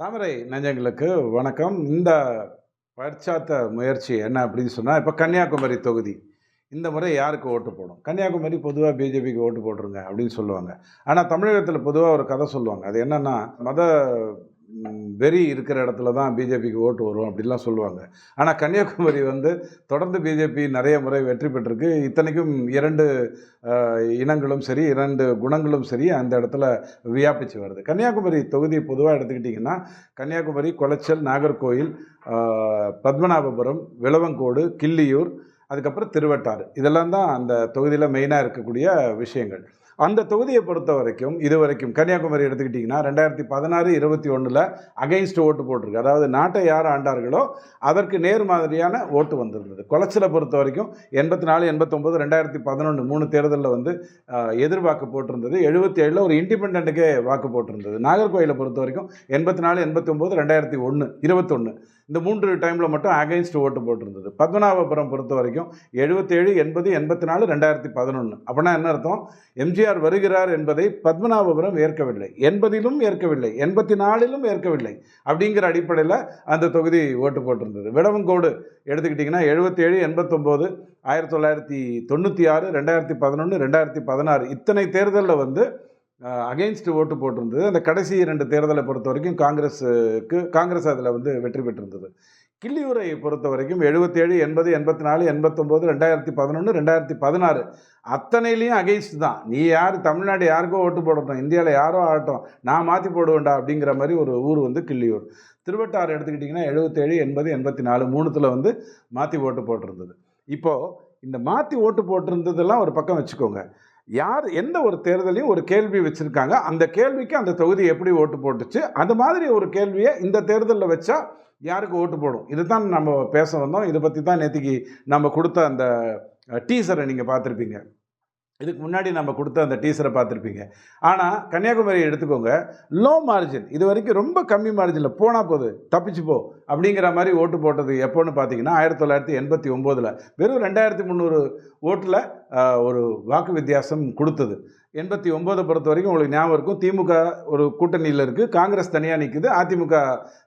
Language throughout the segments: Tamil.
தாமரை நெஞ்சங்களுக்கு வணக்கம். இந்த பயிற்சாத்த முயற்சி என்ன அப்படின்னு சொன்னால் இப்போ கன்னியாகுமரி தொகுதி. இந்த முறை யாருக்கு ஓட்டு போடும் கன்னியாகுமரி பொதுவாக பிஜேபிக்கு ஓட்டு போட்டுருங்க அப்படின்னு சொல்லுவாங்க. ஆனால் தமிழகத்தில் பொதுவாக ஒரு கதை சொல்லுவாங்க. அது என்னென்னா மத வெறி இருக்கிற இடத்துல தான் பிஜேபிக்கு ஓட்டு வரும் அப்படிலாம் சொல்லுவாங்க. ஆனால் கன்னியாகுமரி வந்து தொடர்ந்து பிஜேபி நிறைய முறை வெற்றி பெற்றிருக்கு. இத்தனைக்கும் இரண்டு இனங்களும் சரி இரண்டு குணங்களும் சரி அந்த இடத்துல வியாபித்து வருது. கன்னியாகுமரி தொகுதி பொதுவாக எடுத்துக்கிட்டிங்கன்னா கன்னியாகுமரி குளச்சல் நாகர்கோயில் பத்மநாபபுரம் விளவங்கோடு கிள்ளியூர் அதுக்கப்புறம் திருவட்டாறு. இதெல்லாம் தான் அந்த தொகுதியில் மெயினாக இருக்கக்கூடிய விஷயங்கள். அந்த தொகுதியை பொறுத்த வரைக்கும் இது வரைக்கும் கன்னியாகுமரி எடுத்துக்கிட்டிங்கன்னா ரெண்டாயிரத்தி பதினாறு இருபத்தி ஒன்றில் அகைன்ஸ்ட் ஓட்டு போட்டிருக்கு. அதாவது நாட்டை யார் ஆண்டார்களோ அதற்கு நேர் மாதிரியான ஓட்டு வந்திருந்தது. குளச்சலை பொறுத்த வரைக்கும் எண்பத்தி நாலு எண்பத்தொம்போது ரெண்டாயிரத்தி பதினொன்று மூணு தேர்தலில் வந்து எதிர்வாக்கு போட்டிருந்தது. எழுபத்தி ஏழில் ஒரு இண்டிபெண்ட்டுக்கே வாக்கு போட்டிருந்தது. நாகர்கோயிலை பொறுத்த வரைக்கும் எண்பத்தி நாலு எண்பத்தி ஒம்பது ரெண்டாயிரத்தி ஒன்று இருபத்தொன்று இந்த மூன்று டைமில் மட்டும் அகைன்ஸ்ட் ஓட்டு போட்டிருந்தது. பத்மநாபபுரம் பொறுத்த வரைக்கும் எழுபத்தேழு எண்பது எண்பத்தி நாலு ரெண்டாயிரத்தி பதினொன்று அப்படின்னா என்ன அர்த்தம்? எம்ஜிஆர் வருகிறார் என்பதை பத்மநாபபுரம் ஏற்கவில்லை. எண்பதிலும் ஏற்கவில்லை. எண்பத்தி நாலிலும் ஏற்கவில்லை. அப்படிங்கிற அடிப்படையில் அந்த தொகுதி ஓட்டு போட்டிருந்தது. விடவங்கோடு எடுத்துக்கிட்டிங்கன்னா எழுபத்தேழு எண்பத்தொம்போது ஆயிரத்தி தொள்ளாயிரத்தி தொண்ணூற்றி ஆறு ரெண்டாயிரத்தி பதினொன்று ரெண்டாயிரத்தி பதினாறு. இத்தனை தேர்தலில் வந்து அகைன்ஸ்ட் ஓட்டு போட்டிருந்தது. அந்த கடைசி ரெண்டு தேர்தலை பொறுத்த வரைக்கும் காங்கிரஸுக்கு காங்கிரஸ் அதில் வந்து வெற்றி பெற்றிருந்தது. கிள்ளியூரை பொறுத்த வரைக்கும் எழுபத்தேழு எண்பது எண்பத்தி நாலு எண்பத்தொம்போது ரெண்டாயிரத்தி பதினொன்று ரெண்டாயிரத்தி பதினாறு அத்தனையிலையும் அகைன்ஸ்ட் தான். நீ யார் தமிழ்நாடு யாருக்கோ ஓட்டு போடட்டும் இந்தியாவில் யாரோ ஆகட்டும் நான் மாற்றி போடுவேண்டா அப்படிங்கிற மாதிரி ஒரு ஊர் வந்து கிள்ளியூர். திருவட்டாறு எடுத்துக்கிட்டிங்கன்னா எழுபத்தேழு எண்பது எண்பத்தி நாலு மூணுத்தில் வந்து மாற்றி ஓட்டு போட்டிருந்தது. இப்போது இந்த மாற்றி ஓட்டு போட்டிருந்ததெல்லாம் ஒரு பக்கம் வச்சுக்கோங்க. யார் எந்த ஒரு தேர்தலையும் ஒரு கேள்வி வச்சுருக்காங்க. அந்த கேள்விக்கு அந்த தொகுதி எப்படி ஓட்டு போட்டுச்சு? அந்த மாதிரி ஒரு கேள்வியை இந்த தேர்தலில் வச்சா யாருக்கு ஓட்டு போடும்? இதுதான் நம்ம பேச வந்தோம். இதை பற்றி தான் நேற்றுக்கு நம்ம கொடுத்த அந்த டீசரை நீங்கள் பார்த்துருப்பீங்க. இதுக்கு முன்னாடி நம்ம கொடுத்த அந்த டீசரை பார்த்துருப்பீங்க. ஆனால் கன்னியாகுமரியை எடுத்துக்கோங்க லோ மார்ஜின் இது வரைக்கும் ரொம்ப கம்மி மார்ஜினில் போனால் போகுது தப்பிச்சு போ அப்படிங்கிற மாதிரி ஓட்டு போட்டது எப்போன்னு பார்த்தீங்கன்னா ஆயிரத்தி தொள்ளாயிரத்தி எண்பத்தி ஒம்போதில் வெறும் ரெண்டாயிரத்தி முந்நூறு ஓட்டில் ஒரு வாக்கு வித்தியாசம் கொடுத்தது. எண்பத்தி ஒம்போதை பொறுத்த வரைக்கும் உங்களுக்கு ஞாபகம் இருக்கும். திமுக ஒரு கூட்டணியில் இருக்குது காங்கிரஸ் தனியாக நிற்குது அதிமுக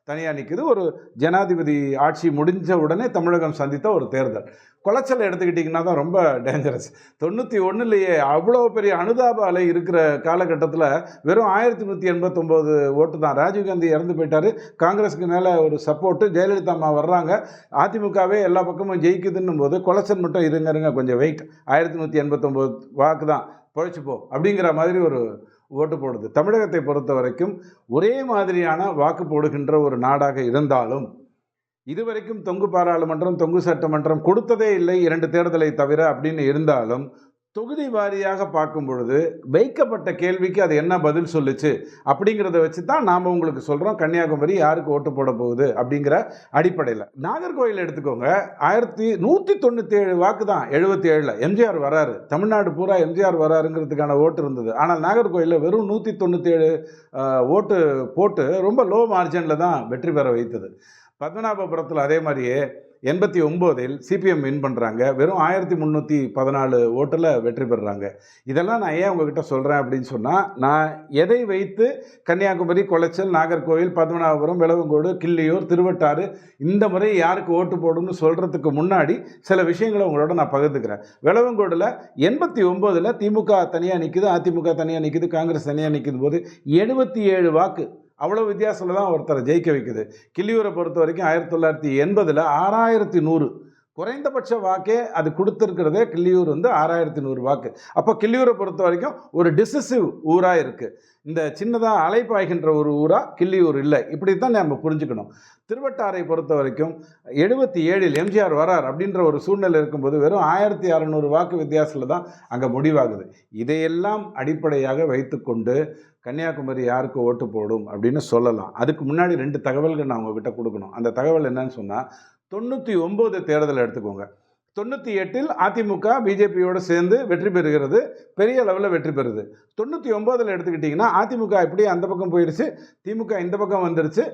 தனியாக நிற்குது ஒரு ஜனாதிபதி ஆட்சி முடிஞ்ச உடனே தமிழகம் சந்தித்த ஒரு தேர்தல். குளச்சல் எடுத்துக்கிட்டிங்கன்னா தான் ரொம்ப டேஞ்சரஸ் தொண்ணூற்றி ஒன்றுலேயே அவ்வளோ பெரிய அனுதாப அலை இருக்கிற காலகட்டத்தில் வெறும் ஆயிரத்தி நூற்றி எண்பத்தொம்போது ஓட்டு தான். ராஜீவ்காந்தி இறந்து போயிட்டார். காங்கிரஸுக்கு மேலே ஒரு சப்போர்ட்டு ஜெயலலிதா அம்மா வர்றாங்க. அதிமுகவே எல்லா பக்கமும் ஜெயிக்குதுன்னும் போது குளச்சல் மட்டும் இருங்க இருங்க கொஞ்சம் வெயிட் ஆயிரத்தி நூற்றி எண்பத்தொம்போது வாக்கு தான். போ அப்படிங்கிற மாதிரி ஒரு ஓட்டு போடுது. தமிழகத்தை பொறுத்த வரைக்கும் ஒரே மாதிரியான வாக்கு போடுகின்ற ஒரு நாடாக இருந்தாலும் இதுவரைக்கும் தொங்கு பாராளுமன்றம் தொங்கு சட்டமன்றம் கொடுத்ததே இல்லை இரண்டு தேர்தலை தவிர அப்படின்னு இருந்தாலும் தொகுதி வாரியாக பார்க்கும் பொழுது வைக்கப்பட்ட கேள்விக்கு அது என்ன பதில் சொல்லுச்சு அப்படிங்கிறத வச்சு தான் நாம் உங்களுக்கு சொல்கிறோம் கன்னியாகுமரி யாருக்கு ஓட்டு போட போகுது அப்படிங்கிற அடிப்படையில். நாகர்கோயில் எடுத்துக்கோங்க. ஆயிரத்தி நூற்றி தொண்ணூற்றி ஏழு வாக்கு தான் எழுபத்தி ஏழில் எம்ஜிஆர் வராரு. தமிழ்நாடு பூரா எம்ஜிஆர் வராருங்கிறதுக்கான ஓட்டு இருந்தது. ஆனால் நாகர்கோயிலில் வெறும் நூற்றி தொண்ணூற்றி ஏழு ஓட்டு போட்டு ரொம்ப லோ மார்ஜினில் தான் வெற்றி பெற வைத்தது. பத்மநாபபுரத்தில் அதே மாதிரியே எண்பத்தி ஒம்போதில் சிபிஎம் வின் பண்ணுறாங்க வெறும் ஆயிரத்தி முந்நூற்றி பதினாலு ஓட்டில் வெற்றி பெறுறாங்க இதெல்லாம் நான் ஏன் உங்ககிட்ட சொல்கிறேன் அப்படின்னு சொன்னால் நான் எதை வைத்து கன்னியாகுமரி கொலைச்சல் நாகர்கோவில் பத்மநாபபுரம் விளவங்கோடு கிள்ளியூர் திருவட்டாறு இந்த முறை யாருக்கு ஓட்டு போடும்னு சொல்கிறதுக்கு முன்னாடி சில விஷயங்களை உங்களோட நான் பகிர்ந்துக்கிறேன். விளவங்கோடில் எண்பத்தி ஒம்போதில் திமுக தனியாக நிற்குது அதிமுக தனியாக நிற்குது காங்கிரஸ் தனியாக நிற்குது போது எழுபத்தி ஏழு வாக்கு அவ்வளோ வித்தியாசத்தில் தான் ஒருத்தரை ஜெயிக்க வைக்குது. கிள்ளியூரை பொறுத்த வரைக்கும் ஆயிரத்தி தொள்ளாயிரத்தி எண்பதில் ஆறாயிரத்தி நூறு குறைந்தபட்ச வாக்கே அது கொடுத்துருக்கிறதே கிள்ளியூர் வந்து ஆறாயிரத்தி நூறு வாக்கு. அப்போ கிள்ளியூரை பொறுத்த வரைக்கும் ஒரு டிசிசிவ் ஊராக இருக்குது இந்த சின்னதாக அலைப்பாய்கின்ற ஒரு ஊராக கிள்ளியூர் இல்லை. இப்படி தான் நம்ம புரிஞ்சுக்கணும். திருவட்டாரை பொறுத்த வரைக்கும் எழுபத்தி ஏழில் எம்ஜிஆர் வரார் அப்படின்ற ஒரு சூழ்நிலை இருக்கும்போது வெறும் ஆயிரத்தி அறநூறு வாக்கு வித்தியாசத்தில் தான் அங்கே முடிவாகுது. இதையெல்லாம் அடிப்படையாக வைத்துக்கொண்டு கன்னியாகுமரி யாருக்கு ஓட்டு போடும் அப்படின்னு சொல்லலாம். அதுக்கு முன்னாடி ரெண்டு தகவல்கள் நான் உங்ககிட்ட கொடுக்கணும். அந்த தகவல் என்னன்னு சொன்னால் தொண்ணூற்றி ஒம்பது தேர்தல் எடுத்துக்கோங்க. தொண்ணூற்றி எட்டில் அதிமுக பிஜேபியோடு சேர்ந்து வெற்றி பெறுகிறது. பெரிய அளவில் வெற்றி பெறுது. தொண்ணூற்றி ஒம்போதில் எடுத்துக்கிட்டிங்கன்னா அதிமுக இப்படி அந்த பக்கம் போயிடுச்சு. திமுக இந்த பக்கம் வந்துடுச்சு.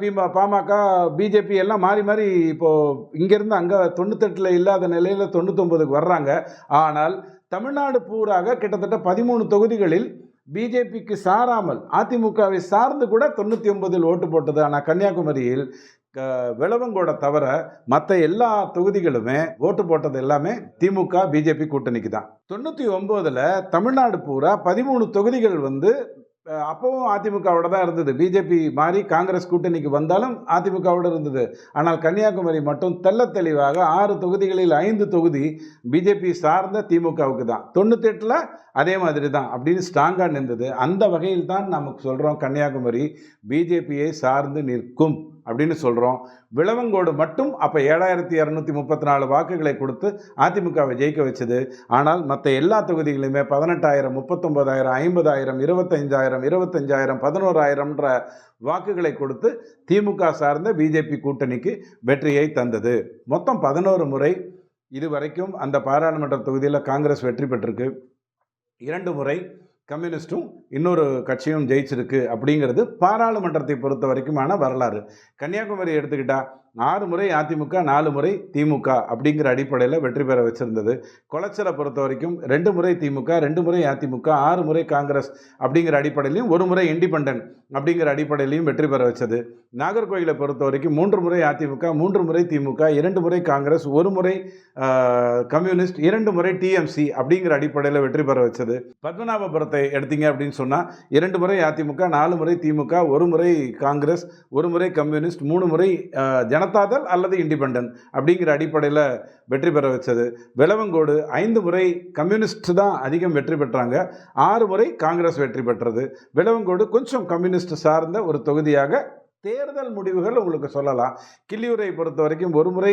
பிமா பாமக பிஜேபி எல்லாம் மாறி மாறி இப்போது இங்கேருந்து அங்கே தொண்ணூத்தெட்டில் இல்லாத நிலையில் தொண்ணூத்தொம்பதுக்கு வர்றாங்க. ஆனால் தமிழ்நாடு பூராக கிட்டத்தட்ட பதிமூணு தொகுதிகளில் பிஜேபிக்கு சாராமல் அதிமுகவை சார்ந்து கூட தொண்ணூற்றி ஒன்பதில் ஓட்டு போட்டது ஆனால் கன்னியாகுமரியில் விளவங்கோட தவிர மற்ற எல்லா தொகுதிகளுமே ஓட்டு போட்டது எல்லாமே திமுக பிஜேபி கூட்டணிக்கு தான் தொண்ணூற்றி ஒம்போதில் தமிழ்நாடு பூரா பதிமூணு தொகுதிகள் வந்து அப்போவும் அப்பவும் அதிமுகவோட தான் இருந்தது. பிஜேபி மாறி காங்கிரஸ் கூட்டணிக்கு வந்தாலும் அதிமுகவோட இருந்தது. ஆனால் கன்னியாகுமரி மட்டும் தெல்ல தெளிவாக ஆறு தொகுதிகளில் ஐந்து தொகுதி பிஜேபி சார்ந்த திமுகவுக்கு தான். தொண்ணூத்தெட்டில் அதே மாதிரி தான் அப்படின்னு ஸ்ட்ராங்காக நின்றது. அந்த வகையில் தான் நமக்கு சொல்கிறோம் கன்னியாகுமரி பிஜேபியை சார்ந்து நிற்கும். அப்படின்னு சொல்கிறோம் விளவங்கோடு மட்டும் அப்போ ஏழாயிரத்தி இரநூத்தி முப்பத்தி நாலு வாக்குகளை கொடுத்து அதிமுகவை ஜெயிக்க வச்சது. ஆனால் மற்ற எல்லா தொகுதிகளையுமே பதினெட்டாயிரம் முப்பத்தொம்பதாயிரம் ஐம்பதாயிரம் இருபத்தஞ்சாயிரம் இருபத்தஞ்சாயிரம் பதினோராயிரம்ன்ற வாக்குகளை கொடுத்து திமுக சார்ந்த பிஜேபி கூட்டணிக்கு வெற்றியை தந்தது. மொத்தம் பதினோரு முறை இதுவரைக்கும் அந்த பாராளுமன்ற தொகுதியில் காங்கிரஸ் வெற்றி பெற்றிருக்கு. இரண்டு முறை கம்யூனிஸ்ட்டும் இன்னொரு கட்சியும் ஜெயிச்சிருக்கு அப்படிங்கிறது பாராளுமன்றத்தை பொறுத்த வரைக்குமான வரலாறு. கன்னியாகுமரி எடுத்துக்கிட்டா ஆறு முறை அதிமுக நாலு முறை திமுக அப்படிங்கிற அடிப்படையில் வெற்றி பெற வச்சிருந்தது. குளச்சலை பொறுத்த வரைக்கும் ரெண்டு முறை திமுக ரெண்டு முறை அதிமுக ஆறு முறை காங்கிரஸ் அப்படிங்கிற அடிப்படையிலையும் ஒரு முறை இண்டிபெண்டன்ட் அப்படிங்கிற அடிப்படையிலையும் வெற்றி பெற வச்சது. நாகர்கோயிலை பொறுத்த வரைக்கும் மூன்று முறை அதிமுக மூன்று முறை திமுக இரண்டு முறை காங்கிரஸ் ஒரு முறை கம்யூனிஸ்ட் இரண்டு முறை டிஎம்சி அப்படிங்கிற அடிப்படையில் வெற்றி பெற வச்சது. பத்மநாபபுரத்தை எடுத்தீங்க அப்படின்னு சொன்னால் இரண்டு முறை அதிமுக நாலு முறை திமுக ஒரு முறை காங்கிரஸ் ஒரு முறை கம்யூனிஸ்ட் மூணு முறை ஜனதாதள் அல்லது இண்டிபெண்டன்ட் அப்படிங்கிற அடிப்படையில் வெற்றி பெற வச்சது. விளவங்கோடு ஐந்து முறை கம்யூனிஸ்ட் தான் அதிகம் வெற்றி பெற்றாங்க. ஆறு முறை காங்கிரஸ் வெற்றி பெற்றது. விளவங்கோடு கொஞ்சம் கம்யூனிஸ்ட் சார்ந்த ஒரு தொகுதியாக தேர்தல் முடிவுகள் உங்களுக்கு சொல்லலாம். கிள்ளியூரை பொறுத்த வரைக்கும் ஒரு முறை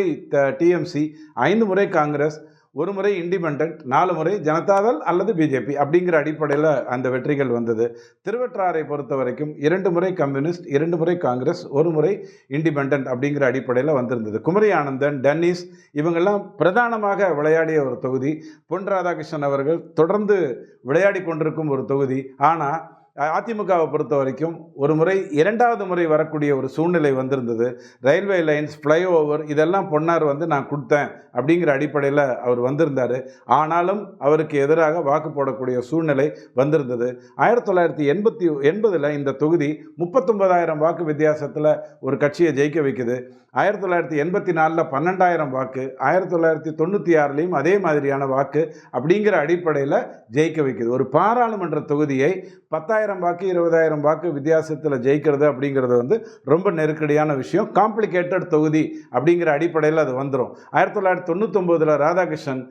டிஎம்சி ஐந்து முறை காங்கிரஸ் ஒரு முறை இண்டிபெண்ட் நாலு முறை ஜனதாதள் அல்லது பிஜேபி அப்படிங்கிற அடிப்படையில் அந்த வெற்றிகள் வந்தது. திருவற்றாரை பொறுத்த வரைக்கும் இரண்டு முறை கம்யூனிஸ்ட் இரண்டு முறை காங்கிரஸ் ஒரு முறை இண்டிபெண்ட் அப்படிங்கிற அடிப்படையில் வந்திருந்தது. குமரி ஆனந்தன் டென்னிஸ் இவங்கெல்லாம் பிரதானமாக விளையாடிய ஒரு தொகுதி. பொன் ராதாகிருஷ்ணன் அவர்கள் தொடர்ந்து விளையாடி கொண்டிருக்கும் ஒரு தொகுதி. ஆனால் அதிமுகவை பொறுத்த வரைக்கும் ஒரு முறை இரண்டாவது முறை வரக்கூடிய ஒரு சூழ்நிலை வந்திருந்தது. ரயில்வே லைன்ஸ் ஃப்ளைஓவர் இதெல்லாம் பொன்னார் வந்து நான் கொடுத்தேன் அப்படிங்கிற அடிப்படையில் அவர் வந்திருந்தார். ஆனாலும் அவருக்கு எதிராக வாக்கு போடக்கூடிய சூழ்நிலை வந்திருந்தது. ஆயிரத்தி தொள்ளாயிரத்தி எண்பத்தி எண்பதில் இந்த தொகுதி முப்பத்தொன்பதாயிரம் வாக்கு வித்தியாசத்தில் ஒரு கட்சியை ஜெயிக்க வைக்குது. ஆயிரத்தி தொள்ளாயிரத்தி எண்பத்தி நாலில் பன்னெண்டாயிரம் வாக்கு ஆயிரத்தி தொள்ளாயிரத்தி தொண்ணூற்றி ஆறுலேயும் அதே மாதிரியான வாக்கு அப்படிங்கிற அடிப்படையில் ஜெயிக்க வைக்குது. ஒரு பாராளுமன்ற தொகுதியை பத்தாயிரம் வாக்கு இருபதாயிரம் வாக்கு வித்தியாசத்தில் ஜெயிக்கிறது அப்படிங்கிறது வந்து ரொம்ப நெருக்கடியான விஷயம். காம்ப்ளிகேட்டட் தொகுதி அப்படிங்கிற அடிப்படையில் அது வந்துடும் ஆயிரத்தி தொள்ளாயிரத்தி தொண்ணூத்தொம்போதில் ராதாகிருஷ்ணன்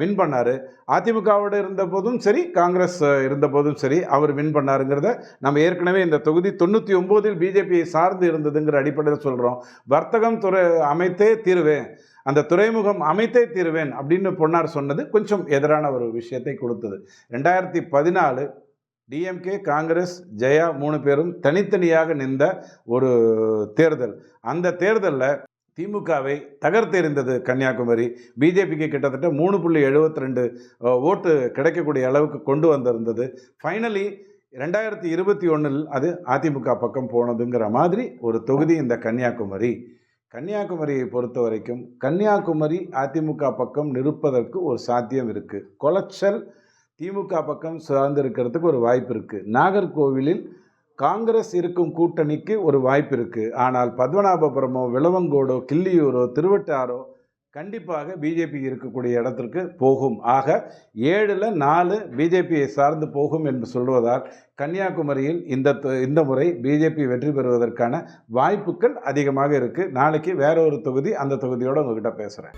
வின் பண்ணார். அதிமுகவோடு இருந்த போதும் சரி காங்கிரஸ் இருந்தபோதும் இருந்த போதும் சரி அவர் வின் பண்ணாருங்கிறத நம்ம ஏற்கனவே இந்த தொகுதி தொண்ணூற்றி ஒம்போதில் பிஜேபியை சார்ந்து இருந்ததுங்கிற அடிப்படையில் சொல்கிறோம் வர்த்தகம் துறை அமைத்தே தீருவேன். அந்த துறைமுகம் அமைத்தே தீருவேன் அப்படின்னு பொன்னார் சொன்னது கொஞ்சம் எதிரான ஒரு விஷயத்தை கொடுத்தது. ரெண்டாயிரத்தி பதினாலு டிஎம்கே காங்கிரஸ் ஜெயா மூணு பேரும் தனித்தனியாக நின்ற ஒரு தேர்தல். அந்த தேர்தலில் திமுகவை தகர்த்தெறிந்தது கன்னியாகுமரி. பிஜேபிக்கு கிட்டத்தட்ட மூணு புள்ளி எழுபத்தி ரெண்டு ஓட்டு கிடைக்கக்கூடிய அளவுக்கு கொண்டு வந்திருந்தது. ஃபைனலி ரெண்டாயிரத்தி இருபத்தி ஒன்றில் அது அதிமுக பக்கம் போனதுங்கிற மாதிரி ஒரு தொகுதி இந்த கன்னியாகுமரி. கன்னியாகுமரியை பொறுத்த வரைக்கும் கன்னியாகுமரி அதிமுக பக்கம் நிற்பதற்கு ஒரு சாத்தியம் இருக்குது கொலச்சல் திமுக பக்கம் சார்ந்து இருக்கிறதுக்கு ஒரு வாய்ப்பு இருக்குது நாகர்கோவிலில் காங்கிரஸ் இருக்கும் கூட்டணிக்கு ஒரு வாய்ப்பு இருக்குது ஆனால் பத்மநாபபுரமோ விளவங்கோடோ கிள்ளியூரோ திருவட்டாரோ கண்டிப்பாக பிஜேபி இருக்கக்கூடிய இடத்திற்கு போகும். ஆக ஏழில் நாலு பிஜேபியை சார்ந்து போகும் என்று சொல்வதால் கன்னியாகுமரியில் இந்த தொ- இந்த முறை பிஜேபி வெற்றி பெறுவதற்கான வாய்ப்புகள் அதிகமாக இருக்குது நாளைக்கு வேற ஒரு தொகுதி அந்த தொகுதியோடு உங்ககிட்ட பேசுகிறேன்